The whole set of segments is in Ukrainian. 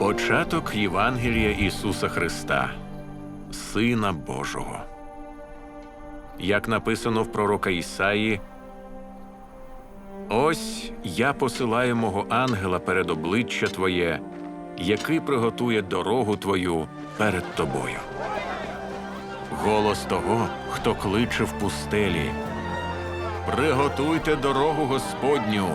Початок Євангелія Ісуса Христа, Сина Божого. Як написано в пророка Ісаї, Ось я посилаю мого ангела перед обличчя Твоє, який приготує дорогу Твою перед тобою. Голос того, хто кличе в пустелі. Приготуйте дорогу Господню,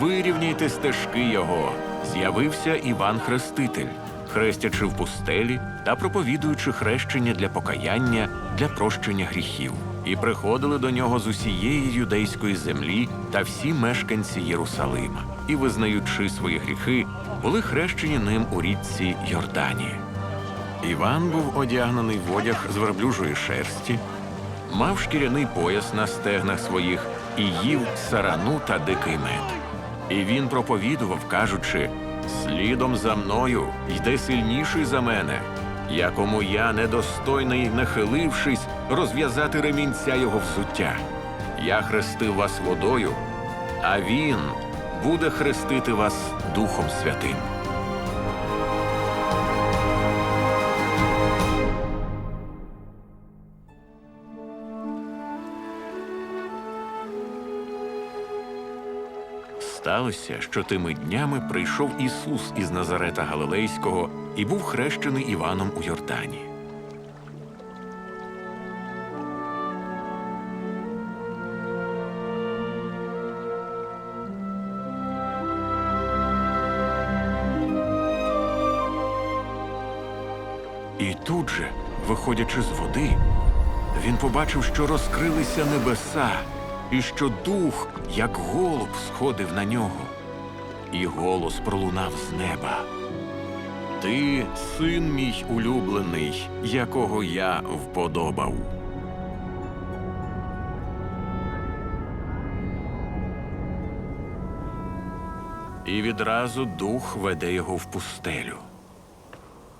вирівняйте стежки Його. З'явився Іван Хреститель, хрестячи в пустелі та проповідуючи хрещення для покаяння для прощення гріхів. І приходили до нього з усієї юдейської землі та всі мешканці Єрусалима, і, визнаючи свої гріхи, були хрещені ним у річці Йорданії. Іван був одягнений в одяг з верблюжої шерсті, мав шкіряний пояс на стегнах своїх і їв сарану та дикий мед. І він проповідував, кажучи: слідом за мною йде сильніший за мене, якому я недостойний, нахилившись, розв'язати ремінця його взуття. Я хрестив вас водою, а він буде хрестити вас Духом Святим. Сталося, що тими днями прийшов Ісус із Назарета Галилейського і був хрещений Іваном у Йордані. І тут же, виходячи з води, він побачив, що розкрилися небеса, і що дух, як голуб, сходив на нього. І голос пролунав з неба. Ти син мій улюблений, якого я вподобав. І відразу дух веде його в пустелю.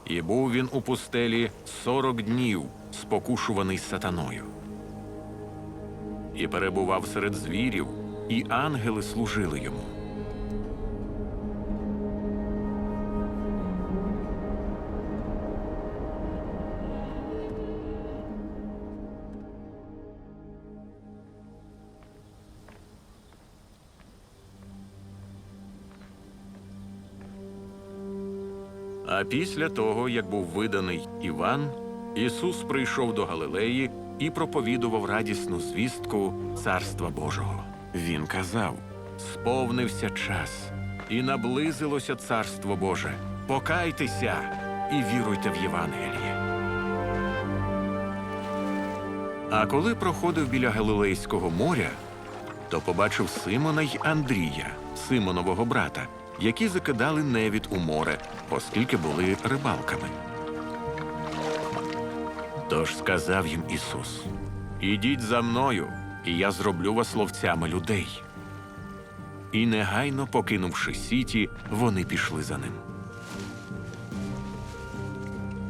І був він у пустелі сорок днів, спокушуваний сатаною. І перебував серед звірів, і ангели служили йому. А після того, як був виданий Іван, Ісус прийшов до Галилеї і проповідував радісну звістку Царства Божого. Він казав: сповнився час, і наблизилося Царство Боже. Покайтеся і віруйте в Євангеліє. А коли проходив біля Галилейського моря, то побачив Симона й Андрія, Симонового брата, які закидали невід у море, оскільки були рибалками. Тож сказав їм Ісус: Ідіть за мною, і я зроблю вас ловцями людей. І негайно, покинувши сіті, вони пішли за ним.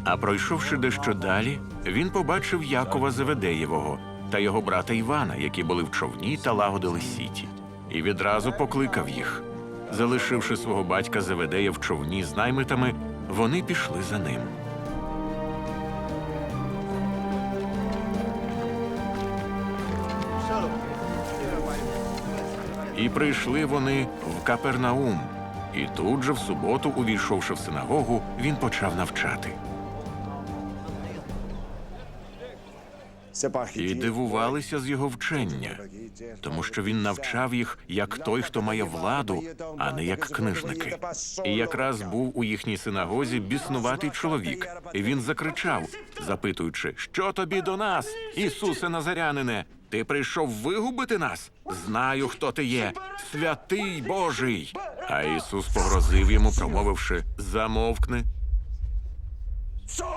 А пройшовши дещо далі, він побачив Якова Зеведеєвого та його брата Івана, які були в човні та лагодили сіті, і відразу покликав їх. Залишивши свого батька Зеведея в човні з наймитами, вони пішли за ним. І прийшли вони в Капернаум. І тут же, в суботу, увійшовши в синагогу, він почав навчати. І дивувалися з його вчення, тому що він навчав їх як той, хто має владу, а не як книжники. І якраз був у їхній синагозі біснуватий чоловік, і він закричав, запитуючи, що тобі до нас, Ісусе Назарянине? Ти прийшов вигубити нас? Знаю, хто ти є, святий Божий. А Ісус погрозив йому, промовивши: Замовкни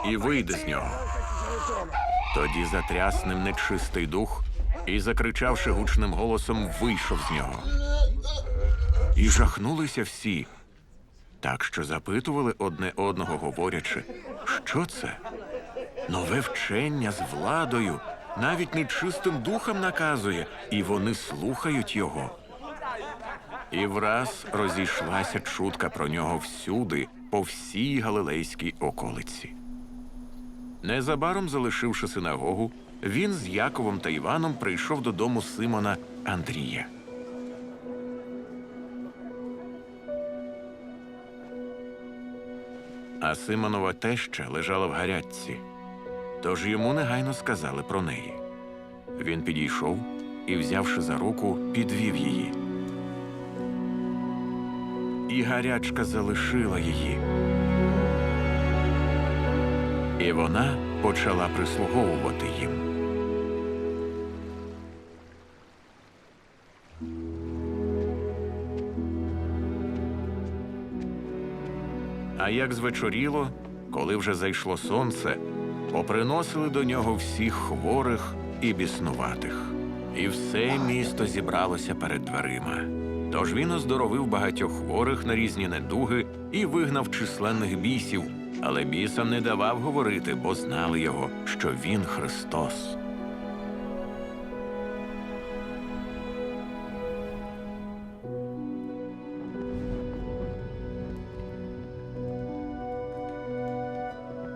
і вийди з нього. Тоді затряс ним нечистий дух і, закричавши гучним голосом, вийшов з нього. І жахнулися всі, так що запитували одне одного, говорячи, що це? Нове вчення з владою, навіть нечистим духом наказує, і вони слухають його. І враз розійшлася чутка про нього всюди по всій галилейській околиці. Незабаром залишивши синагогу, він з Яковом та Іваном прийшов додому Симона Андрія. А Симонова теща лежала в гарячці, тож йому негайно сказали про неї. Він підійшов і, взявши за руку, підвів її. І гарячка залишила її. І вона почала прислуговувати їм. А як звечоріло, коли вже зайшло сонце, поприносили до нього всіх хворих і біснуватих. І все місто зібралося перед дверима. Тож він оздоровив багатьох хворих на різні недуги і вигнав численних бісів, але бісам не давав говорити, бо знали його, що він Христос.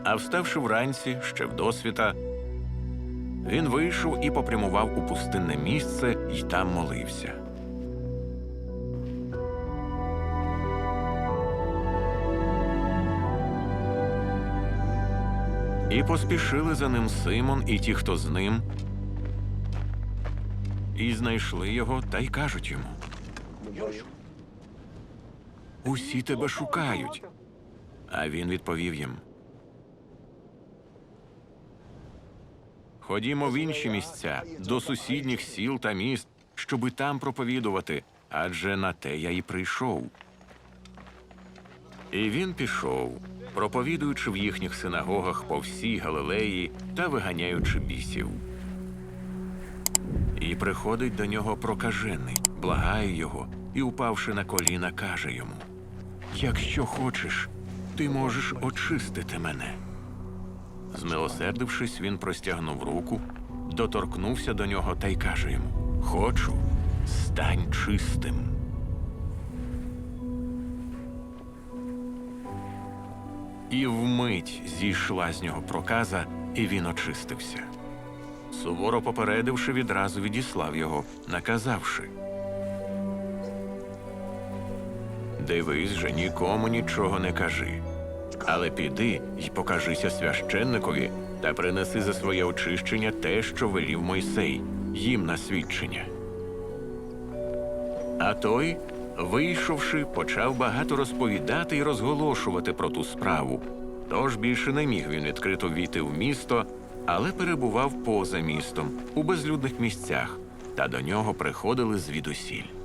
А вставши вранці, ще вдосвіта, він вийшов і попрямував у пустинне місце й там молився. І поспішили за ним Симон і ті, хто з ним, і знайшли його та й кажуть йому. Усі тебе шукають. А він відповів їм. Ходімо в інші місця, до сусідніх сіл та міст, щоби там проповідувати, адже на те я і прийшов. І він пішов, проповідуючи в їхніх синагогах по всій Галилеї та виганяючи бісів. І приходить до нього прокажений, благає його і, упавши на коліна, каже йому: Якщо хочеш, ти можеш очистити мене. Змилосердившись, він простягнув руку, доторкнувся до нього та й каже йому: Хочу, стань чистим. І вмить зійшла з нього проказа, і він очистився. Суворо попередивши, відразу відіслав його, наказавши. Дивись же, нікому нічого не кажи. Але піди й покажися священникові та принеси за своє очищення те, що велів Мойсей, їм на свідчення. А той, вийшовши, почав багато розповідати і розголошувати про ту справу. Тож більше не міг він відкрито війти в місто, але перебував поза містом, у безлюдних місцях, та до нього приходили звідусіль.